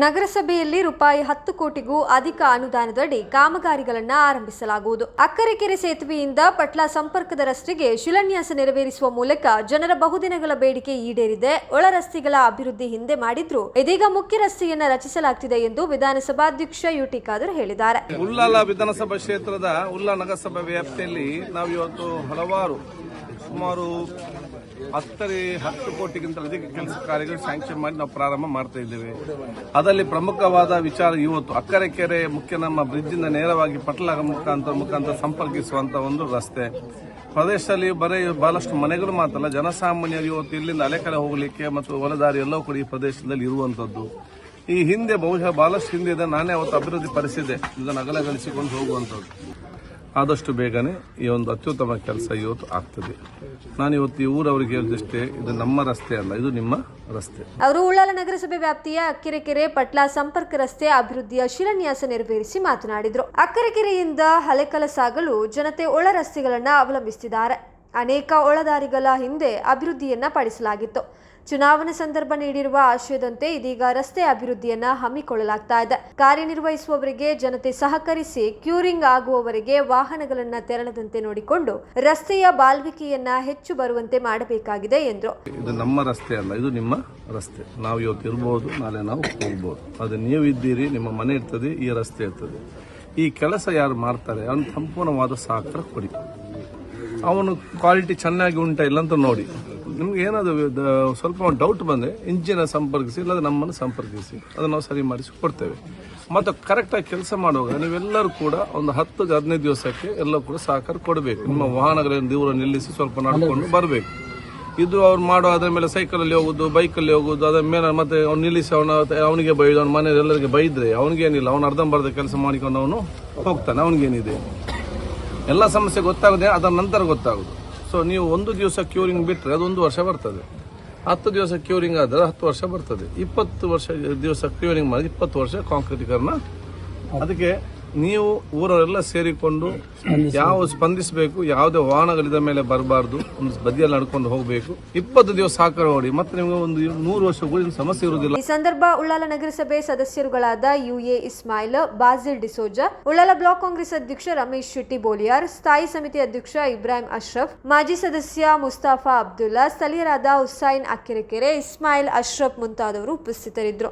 ನಗರಸಭೆಯಲ್ಲಿ ರೂಪಾಯಿ ಹತ್ತು ಕೋಟಿಗೂ ಅಧಿಕ ಅನುದಾನದಡಿ ಕಾಮಗಾರಿಗಳನ್ನು ಆರಂಭಿಸಲಾಗುವುದು. ಅಕ್ಕರೆಕೆರೆ ಸೇತುವೆಯಿಂದ ಪಟ್ಲಾ ಸಂಪರ್ಕದ ರಸ್ತೆಗೆ ಶಿಲಾನ್ಯಾಸ ನೆರವೇರಿಸುವ ಮೂಲಕ ಜನರ ಬಹುದಿನಗಳ ಬೇಡಿಕೆ ಈಡೇರಿದೆ. ಒಳ ರಸ್ತೆಗಳ ಅಭಿವೃದ್ಧಿ ಹಿಂದೆ ಮಾಡಿದ್ರು ಇದೀಗ ಮುಖ್ಯ ರಸ್ತೆಯನ್ನ ರಚಿಸಲಾಗ್ತಿದೆ ಎಂದು ವಿಧಾನಸಭಾಧ್ಯಕ್ಷ ಯುಟಿ ಖಾದರ್ ಹೇಳಿದ್ದಾರೆ. ಉಲ್ಲಾಲ ವಿಧಾನಸಭಾ ಕ್ಷೇತ್ರದ ಉಲ್ಲಾ ನಗರಸಭಾ ವ್ಯಾಪ್ತಿಯಲ್ಲಿ ನಾವು ಇವತ್ತು ಹಲವಾರು, ಸುಮಾರು ಹತ್ತರಿ ಹತ್ತು ಕೋಟಿಗಿಂತ ಅಧಿಕ ಕೆಲಸ ಕಾರ್ಯಗಳು ಸ್ಯಾಂಕ್ಷನ್ ಮಾಡಿ ನಾವು ಪ್ರಾರಂಭ ಮಾಡ್ತಾ ಇದ್ದೇವೆ. ಅದರಲ್ಲಿ ಪ್ರಮುಖವಾದ ವಿಚಾರ ಇವತ್ತು. ಅಕ್ಕರೆ ಕೆರೆ ಮುಖ್ಯ ನಮ್ಮ ಬ್ರಿಡ್ಜಿಂದ ನೇರವಾಗಿ ಪಟ್ಲ ಮುಖಾಂತರ ಮುಖಾಂತರ ಸಂಪರ್ಕಿಸುವಂತ ಒಂದು ರಸ್ತೆ. ಪ್ರದೇಶದಲ್ಲಿ ಬರೀ ಬಹಳಷ್ಟು ಮನೆಗಳು ಮಾತ್ರ ಅಲ್ಲ, ಜನಸಾಮಾನ್ಯರು ಇವತ್ತು ಇಲ್ಲಿಂದ ಅಲೆ ಕಡೆ ಹೋಗಲಿಕ್ಕೆ ಮತ್ತು ಹೊಲದಾರಿ ಎಲ್ಲವೂ ಕೂಡ ಈ ಪ್ರದೇಶದಲ್ಲಿ ಇರುವಂತದ್ದು. ಈ ಹಿಂದೆ ಬಹುಶಃ ಬಹಳಷ್ಟು ಹಿಂದೆ ಇದೆ, ನಾನೇ ಅವತ್ತು ಅಭಿವೃದ್ಧಿ ಪಡಿಸಿದೆ ಇದನ್ನು ಅಗಲಗಳಿಸಿಕೊಂಡು ಹೋಗುವಂಥದ್ದು ಆದಷ್ಟು ಬೇಗನೆ ಈ ಒಂದು ಅತ್ಯುತ್ತಮ ಕೆಲಸ ಇವತ್ತು ಆಗ್ತದೆ. ನಾನು ಇವತ್ತು ಈ ಊರವರಿಗೆ ಹೇಳಿದಷ್ಟೇ, ಇದು ನಮ್ಮ ರಸ್ತೆ ಅಲ್ಲ, ಇದು ನಿಮ್ಮ ರಸ್ತೆ. ಅವರು ಉಳ್ಳಾಲ ನಗರಸಭೆ ವ್ಯಾಪ್ತಿಯ ಅಕ್ಕರೆಕೆರೆ ಪಟ್ಲ ಸಂಪರ್ಕ ರಸ್ತೆ ಅಭಿವೃದ್ಧಿಯ ಶಿಲಾನ್ಯಾಸ ನೆರವೇರಿಸಿ ಮಾತನಾಡಿದರು. ಅಕ್ಕರೆಕೆರೆಯಿಂದ ಹಲೆಕಲ ಸಾಗಲು ಜನತೆ ಒಳ ರಸ್ತೆಗಳನ್ನು ಅವಲಂಬಿಸುತ್ತಿದ್ದಾರೆ ಅನೇಕ ಒಳದಾರಿಗಳ ಹಿಂದೆ ಅಭಿವೃದ್ಧಿಯನ್ನ ಪಡಿಸಲಾಗಿತ್ತು. ಚುನಾವಣೆ ಸಂದರ್ಭ ನೀಡಿರುವ ಆಶಯದಂತೆ ಇದೀಗ ರಸ್ತೆ ಅಭಿವೃದ್ಧಿಯನ್ನ ಹಮ್ಮಿಕೊಳ್ಳಲಾಗ್ತಾ ಇದೆ. ಕಾರ್ಯನಿರ್ವಹಿಸುವವರಿಗೆ ಜನತೆ ಸಹಕರಿಸಿ ಕ್ಯೂರಿಂಗ್ ಆಗುವವರೆಗೆ ವಾಹನಗಳನ್ನ ತೆರಳದಂತೆ ನೋಡಿಕೊಂಡು ರಸ್ತೆಯ ಬಾಲ್ವಿಕೆಯನ್ನ ಹೆಚ್ಚು ಬರುವಂತೆ ಮಾಡಬೇಕಾಗಿದೆ ಎಂದರು ಇದು ನಮ್ಮ ರಸ್ತೆ ಅಲ್ಲ, ಇದು ನಿಮ್ಮ ರಸ್ತೆ. ನಾವು ಇವತ್ತು ಇರ್ಬೋದು, ನಾಳೆ ನಾವು ಹೋಗ್ಬೋದು. ಅದು ನೀವು ಇದ್ದೀರಿ, ನಿಮ್ಮ ಮನೆ ಇರ್ತದೆ, ಈ ರಸ್ತೆ ಇರ್ತದೆ. ಈ ಕೆಲಸ ಯಾರು ಮಾಡ್ತಾರೆ, ಅವನು ಸಂಪೂರ್ಣವಾದ ಸಹಕಾರ ಕೊಡಿ. ಅವನು ಕ್ವಾಲಿಟಿ ಚೆನ್ನಾಗಿ ಉಂಟಾ ಇಲ್ಲ ಅಂತ ನೋಡಿ. ನಿಮ್ಗೆ ಏನಾದ್ರು ಸ್ವಲ್ಪ ಸ್ವಲ್ಪ ಡೌಟ್ ಬಂದರೆ ಇಂಜಿನ ಸಂಪರ್ಕಿಸಿ, ಇಲ್ಲದ್ರೆ ನಮ್ಮನ್ನು ಸಂಪರ್ಕಿಸಿ. ಅದನ್ನು ನಾವು ಸರಿ ಮಾಡಿಸಿ ಕೊಡ್ತೇವೆ. ಮತ್ತು ಕರೆಕ್ಟಾಗಿ ಕೆಲಸ ಮಾಡುವಾಗ ನೀವೆಲ್ಲರೂ ಕೂಡ ಒಂದು ಹತ್ತು ಹದಿನೈದು ದಿವಸಕ್ಕೆ ಎಲ್ಲ ಕೂಡ ಸಹಕಾರ ಕೊಡಬೇಕು. ನಿಮ್ಮ ವಾಹನಗಳನ್ನು ದೂರ ನಿಲ್ಲಿಸಿ ಸ್ವಲ್ಪ ನಡ್ಕೊಂಡು ಬರಬೇಕು. ಇದು ಅವ್ರು ಮಾಡೋ ಅದ್ರ ಮೇಲೆ ಸೈಕಲಲ್ಲಿ ಹೋಗೋದು ಬೈಕಲ್ಲಿ ಹೋಗೋದು, ಅದ್ರ ಮೇಲೆ ಮತ್ತೆ ಅವ್ನು ನಿಲ್ಲಿಸಿ ಅವನ ಅವನಿಗೆ ಬೈದು, ಅವ್ನ ಮನೆ ಎಲ್ಲರಿಗೆ ಬೈದ್ರೆ ಅವನಿಗೇನಿಲ್ಲ. ಅವನು ಅರ್ಧಂಬರ್ಧ ಕೆಲಸ ಮಾಡಿಕೊಂಡು ಅವನು ಹೋಗ್ತಾನೆ, ಅವನಿಗೇನಿದೆ. ಎಲ್ಲ ಸಮಸ್ಯೆ ಗೊತ್ತಾಗದೆ ಅದರ ನಂತರ ಗೊತ್ತಾಗೋದು. ಸೊ ನೀವು ಒಂದು ದಿವಸ ಕ್ಯೂರಿಂಗ್ ಬಿಟ್ಟರೆ ಅದೊಂದು ವರ್ಷ ಬರ್ತದೆ. ಹತ್ತು ದಿವಸ ಕ್ಯೂರಿಂಗ್ ಆದರೆ ಹತ್ತು ವರ್ಷ ಬರ್ತದೆ. ಇಪ್ಪತ್ತು ವರ್ಷ ದಿವಸ ಕ್ಯೂರಿಂಗ್ ಮಾಡಿ ಇಪ್ಪತ್ತು ವರ್ಷ ಕಾಂಕ್ರೀಟೀಕರಣ ಅದಕ್ಕೆ ನೀವು ಊರವರೆಲ್ಲ ಸೇರಿಕೊಂಡು ಯಾವ ಸ್ಪಂದಿಸಬೇಕು, ಯಾವುದೇ ವಾಹನಗಳಿದ ಮೇಲೆ ಬರಬಾರ್ದು, ಒಂದು ಬದಿಯಲ್ಲಿ ನಡ್ಕೊಂಡು ಹೋಗಬೇಕು. ಇಪ್ಪತ್ತು ದಿವಸ ಸಾಕಾರ ಓಡಿ ಮತ್ತೆ ನಿಮಗೆ ಒಂದು ನೂರು ವರ್ಷ ಸಮಸ್ಯೆ ಇರುವುದಿಲ್ಲ. ಈ ಸಂದರ್ಭ ಉಳ್ಳಾಲ ನಗರಸಭೆ ಸದಸ್ಯರುಗಳಾದ ಯುಎ ಇಸ್ಮಾಯಿಲ್ ಬಾಜಿಲ್ ಡಿಸೋಜಾ, ಉಳ್ಳಾಲ ಬ್ಲಾಕ್ ಕಾಂಗ್ರೆಸ್ ಅಧ್ಯಕ್ಷ ರಮೇಶ್ ಶೆಟ್ಟಿ ಬೋಲಿಯಾರ್ ಸ್ಥಾಯಿ ಸಮಿತಿ ಅಧ್ಯಕ್ಷ ಇಬ್ರಾಹಿಂ ಅಶ್ರಫ್, ಮಾಜಿ ಸದಸ್ಯ ಮುಸ್ತಾಫಾ ಅಬ್ದುಲ್ಲಾ, ಸ್ಥಳೀಯರಾದ ಹುಸೈನ್ ಅಕ್ಕೆರೆಕೆರೆ, ಇಸ್ಮಾಯಿಲ್ ಅಶ್ರಫ್ ಮುಂತಾದವರು ಉಪಸ್ಥಿತರಿದ್ದರು.